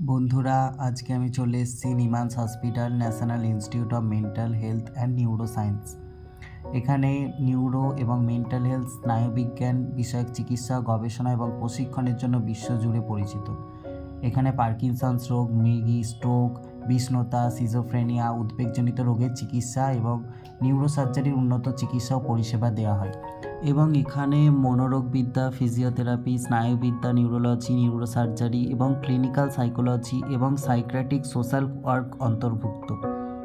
বন্ধুরা, আজকে আমি চলে এসেছি NIMHANS hospital, national institute of mental health and neuro science এখানে নিউরো এবং মেন্টাল হেলথ, স্নায়ুবিজ্ঞান বিষয়ক চিকিৎসা, গবেষণা এবং প্রশিক্ষণের জন্য বিশ্বজুড়ে পরিচিত। এখানে পার্কিনসন্স রোগ, মৃগী, স্ট্রোক, বিষণ্ণতা, সিজোফ্রেনিয়া, উদ্বেগজনিত রোগের চিকিৎসা এবং নিউরোসার্জারির উন্নত চিকিৎসা ও পরিষেবা দেওয়া হয়। এবং এখানে মনোরোগবিদ্যা ফিজিওথেরাপি স্নায়ুবিদ্যা নিউরোলজি নিউরোসার্জারি এবং ক্লিনিক্যাল সাইকোলজি এবং সাইক্রেটিক সোশ্যাল ওয়ার্ক অন্তর্ভুক্ত।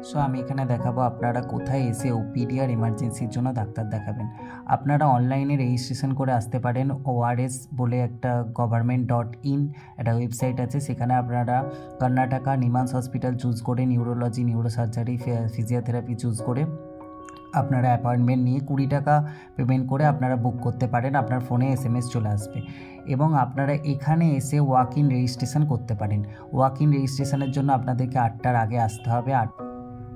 সো আমি এখানে দেখাবো আপনারা কোথায় এসে ওপিডি আর এমার্জেন্সির জন্য ডাক্তার দেখাবেন। আপনারা অনলাইনে রেজিস্ট্রেশন করে আসতে পারেন ওআরএস বলে একটা গভর্নমেন্ট ডট ইন একটা ওয়েবসাইট আছে। সেখানে আপনারা কর্ণাটকা নিমান্স হসপিটাল চুজ করে নিউরোলজি নিউরোসার্জারি ফিজিওথেরাপি চুজ করে আপনারা অ্যাপয়েন্টমেন্ট নিয়ে কুড়ি টাকা পেমেন্ট করে আপনারা বুক করতে পারেন, আপনার ফোনে এস এম এস চলে আসবে। এবং আপনারা এখানে এসে ওয়াক ইন রেজিস্ট্রেশন করতে পারেন। ওয়াক ইন রেজিস্ট্রেশনের জন্য আপনাদেরকে আটটার আগে আসতে হবে, আট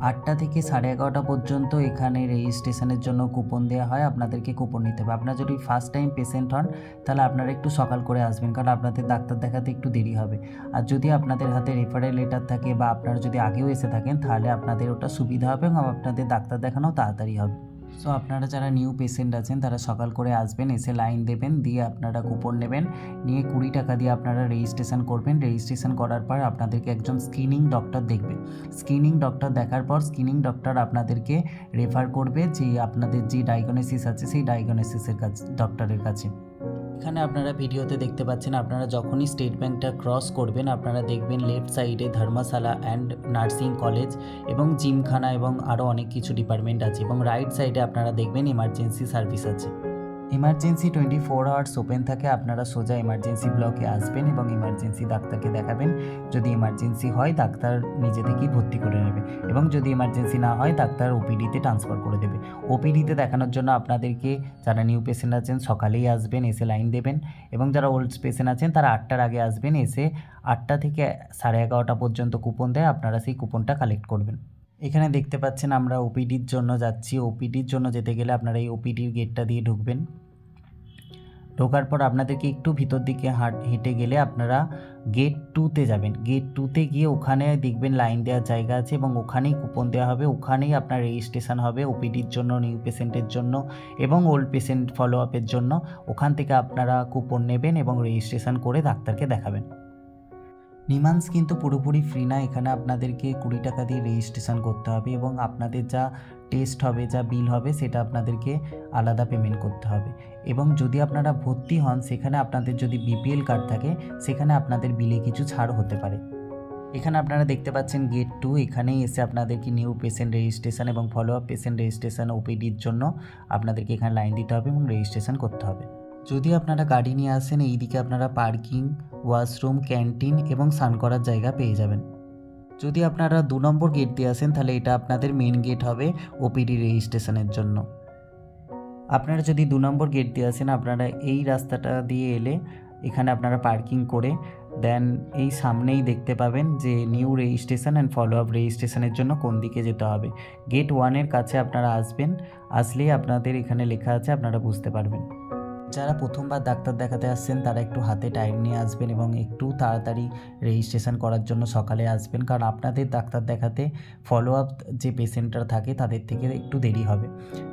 আটটা থেকে সাড়ে এগারোটা পর্যন্ত এখানে রেজিস্ট্রেশনের জন্য কুপন দেওয়া হয়। আপনাদেরকে কুপন নিতে হবে। আপনারা যদি ফার্স্ট টাইম পেশেন্ট হন, তাহলে আপনারা একটু সকাল করে আসবেন, কারণ আপনাদের ডাক্তার দেখাতে একটু দেরি হবে। আর যদি আপনাদের হাতে রেফারেল লেটার থাকে বা আপনারা যদি আগেও এসে থাকেন, তাহলে আপনাদের ওটা সুবিধা হবে এবং আপনাদের ডাক্তার দেখানো তাড়াতাড়ি হবে। সো আপনারা যারা নিউ পেশেন্ট আছেন, তারা সকাল করে আসবেন, এসে লাইন দেবেন, দিয়ে আপনারা কুপন নেবেন। নিয়ে কুড়ি টাকা দিয়ে আপনারা রেজিস্ট্রেশন করবেন। রেজিস্ট্রেশন করার পর আপনাদেরকে একজন স্ক্রিনিং ডক্টর দেখবে। স্ক্রিনিং ডক্টর দেখার পর স্ক্রিনিং ডক্টর আপনাদেরকে রেফার করবে যে আপনাদের যে ডায়াগনোসিস আছে, সেই ডায়াগনোসিসের কাছে ডক্টরের কাছে। এখানে আপনারা ভিডিওতে দেখতে পাচ্ছেন, আপনারা যখনই স্টেট ব্যাঙ্কটা ক্রস করবেন, আপনারা দেখবেন লেফট সাইডে ধর্মশালা অ্যান্ড নার্সিং কলেজ এবং জিমখানা এবং আরও অনেক কিছু ডিপার্টমেন্ট আছে এবং রাইট সাইডে আপনারা দেখবেন ইমার্জেন্সি সার্ভিস আছে। Emergency twenty four hours open থাকে, আপনারা সোজা এমার্জেন্সি ব্লকে আসবেন এবং এমার্জেন্সি ডাক্তারকে দেখাবেন। যদি এমার্জেন্সি হয়, ডাক্তার নিজে থেকেই ভর্তি করে নেবে এবং যদি এমার্জেন্সি না হয়, ডাক্তার ওপিডিতে ট্রান্সফার করে দেবে। ওপিডিতে দেখানোর জন্য আপনাদেরকে যারা নিউ পেশেন্ট আছেন, সকালেই আসবেন, এসে লাইন দেবেন এবং যারা ওল্ড পেশেন্ট আছেন, তারা আটটার আগে আসবেন, এসে আটটা থেকে সাড়ে এগারোটা পর্যন্ত কুপন দেয়, আপনারা সেই কুপনটা কালেক্ট করবেন। এখানে দেখতে পাচ্ছেন আমরা ওপিডির জন্য যাচ্ছি। ওপিডির জন্য যেতে গেলে আপনারা এই ওপিডির গেটটা দিয়ে ঢুকবেন। ঢোকার পর আপনাদেরকে একটু ভিতর দিকে হাট, হেঁটে গেলে আপনারা গেট টুতে যাবেন। গেট টুতে গিয়ে ওখানে দেখবেন লাইন দেওয়ার জায়গা আছে এবং ওখানেই কুপন দেওয়া হবে। ওখানেই আপনার রেজিস্ট্রেশন হবে ওপিডির জন্য, নিউ পেশেন্টের জন্য এবং ওল্ড পেশেন্ট ফলো আপের জন্য। ওখান থেকে আপনারা কুপন নেবেন এবং রেজিস্ট্রেশন করে ডাক্তারকে দেখাবেন। নিমান্স কিন্তু পুরোপুরি ফ্রি না। এখানে আপনাদেরকে কুড়ি টাকা দিয়ে রেজিস্ট্রেশন করতে হবে এবং আপনাদের যা টেস্ট হবে, যা বিল হবে, সেটা আপনাদেরকে আলাদা পেমেন্ট করতে হবে। এবং যদি আপনারা ভর্তি হন, সেখানে আপনাদের যদি বিপিএল কার্ড থাকে, সেখানে আপনাদের বিলে কিছু ছাড় হতে পারে। এখানে আপনারা দেখতে পাচ্ছেন গেট টু এখানেই এসে আপনাদেরকে নিউ পেশেন্ট রেজিস্ট্রেশন এবং ফলো আপ পেশেন্ট রেজিস্ট্রেশন ওপিডির জন্য আপনাদেরকে এখানে লাইন দিতে হবে এবং রেজিস্ট্রেশন করতে হবে। যদি আপনারা গাড়ি নিয়ে আসেন, এইদিকে আপনারা পার্কিং, ওয়াশরুম, ক্যান্টিন এবং স্নান করার জায়গা পেয়ে যাবেন। যদি আপনারা দু নম্বর গেট দিয়ে আসেন, তাহলে এটা আপনাদের মেন গেট হবে ওপিডি রেজিস্ট্রেশনের জন্য। আপনারা যদি দু নম্বর গেট দিয়ে আসেন, আপনারা এই রাস্তাটা দিয়ে এলে এখানে আপনারা পার্কিং করে দেন এই সামনেই দেখতে পাবেন যে new registration and follow up রেজিস্ট্রেশনের জন্য কোন দিকে যেতে হবে। গেট ওয়ানের কাছে আপনারা আসবেন, আসলেই আপনাদের এখানে লেখা আছে, আপনারা বুঝতে পারবেন। যারা প্রথমবার ডাক্তার দেখাতে আসছেন, তারা একটু হাতে টাইম নিয়ে আসবেন এবং একটু তাড়াতাড়ি রেজিস্ট্রেশন করার জন্য সকালে আসবেন। কারণ আপনাদের ডাক্তার দেখাতে ফলো আপ যে পেশেন্টরা থাকে, তাদের থেকে একটু দেরি হবে।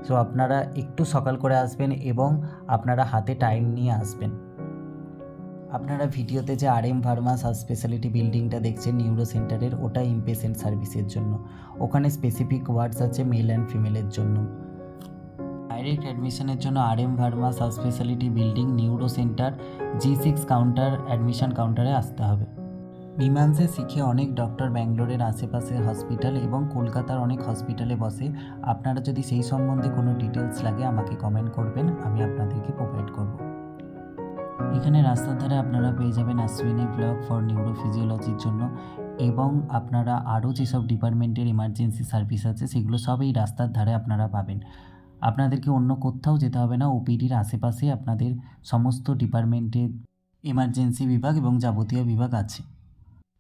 সো আপনারা একটু সকাল করে আসবেন এবং আপনারা হাতে টাইম নিয়ে আসবেন। আপনারা ভিডিওতে যে R M Varma sub speciality বিল্ডিংটা দেখছেন নিউরো সেন্টারের ওটা ইমপেশেন্ট সার্ভিসের জন্য। ওখানে স্পেসিফিক ওয়ার্ডস আছে মেল অ্যান্ড ফিমেলের জন্য। ডাইরেক্ট অ্যাডমিশনের জন্য R M Varma sub speciality building neuro centre G six counter admission কাউন্টারে আসতে হবে। নিমান্সে শিখে অনেক ডক্টর ব্যাঙ্গালোরের আশেপাশে হসপিটাল এবং কলকাতার অনেক হসপিটালে বসে। আপনারা যদি সেই সম্বন্ধে কোনো ডিটেলস লাগে আমাকে কমেন্ট করবেন, আমি আপনাদেরকে প্রোভাইড করব। এখানে রাস্তার ধারে আপনারা পেয়ে যাবেন অশ্বিনী ব্লক ফর নিউরোফিজিওলজির জন্য এবং আপনারা আরও যেসব ডিপার্টমেন্টের ইমার্জেন্সি সার্ভিস আছে, সেগুলো সব এই রাস্তার ধারে আপনারা পাবেন। আপনাদেরকে অন্য কোথাও যেতে হবে না। ওপিডির আশেপাশে আপনাদের সমস্ত ডিপার্টমেন্টের এমার্জেন্সি বিভাগ এবং যাবতীয় বিভাগ আছে।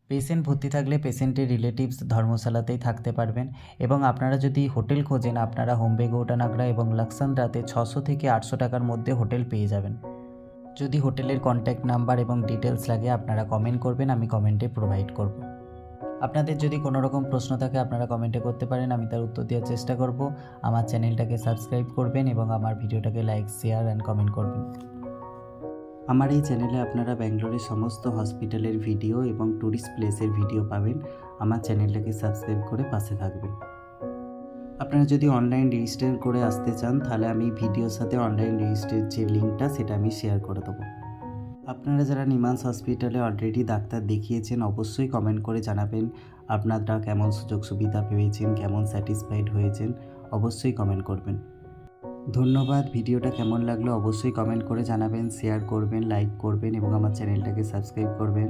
পেশেন্ট ভর্তি থাকলে পেশেন্টের রিলেটিভস ধর্মশালাতেই থাকতে পারবেন এবং আপনারা যদি হোটেল খোঁজেন, আপনারা হোমবে, গৌটানাগড়া এবং লাক্সান্দ্রাতে ছশো থেকে আটশো টাকার মধ্যে হোটেল পেয়ে যাবেন। যদি হোটেলের কন্ট্যাক্ট নাম্বার এবং ডিটেলস লাগে, আপনারা কমেন্ট করবেন, আমি কমেন্টে প্রোভাইড করব। আপনাদের যদি কোনো রকম প্রশ্ন থাকে আপনারা কমেন্টে করতে পারেন, আমি তার উত্তর দেওয়ার চেষ্টা করব। আমার চ্যানেলটাকে সাবস্ক্রাইব করবেন এবং আমার ভিডিওটাকে লাইক, শেয়ার অ্যান্ড কমেন্ট করবেন। আমার এই চ্যানেলে আপনারা ব্যাঙ্গালোরের সমস্ত হসপিটালের ভিডিও এবং ট্যুরিস্ট প্লেসের ভিডিও পাবেন। আমার চ্যানেলটাকে সাবস্ক্রাইব করে পাশে থাকবেন। আপনারা যদি অনলাইন রেজিস্টার করে আসতে চান, তাহলে আমি ভিডিওর সাথে অনলাইন রেজিস্টারের যে লিঙ্কটা, সেটা আমি শেয়ার করে দেবো। আপনারা যারা নিমান্স হসপিটালে অলরেডি ডাক্তার দেখিয়েছেন, অবশ্যই কমেন্ট করে জানাবেন। আপনারা কেমন সুযোগ সুবিধা পেয়েছেন, কেমন স্যাটিসফাইড হয়েছেন, অবশ্যই কমেন্ট করবেন। ধন্যবাদ, ভিডিওটা কেমন লাগল অবশ্যই কমেন্ট করে জানাবেন শেয়ার করবেন লাইক করবেন এবং আমার চ্যানেলটাকে সাবস্ক্রাইব করবেন।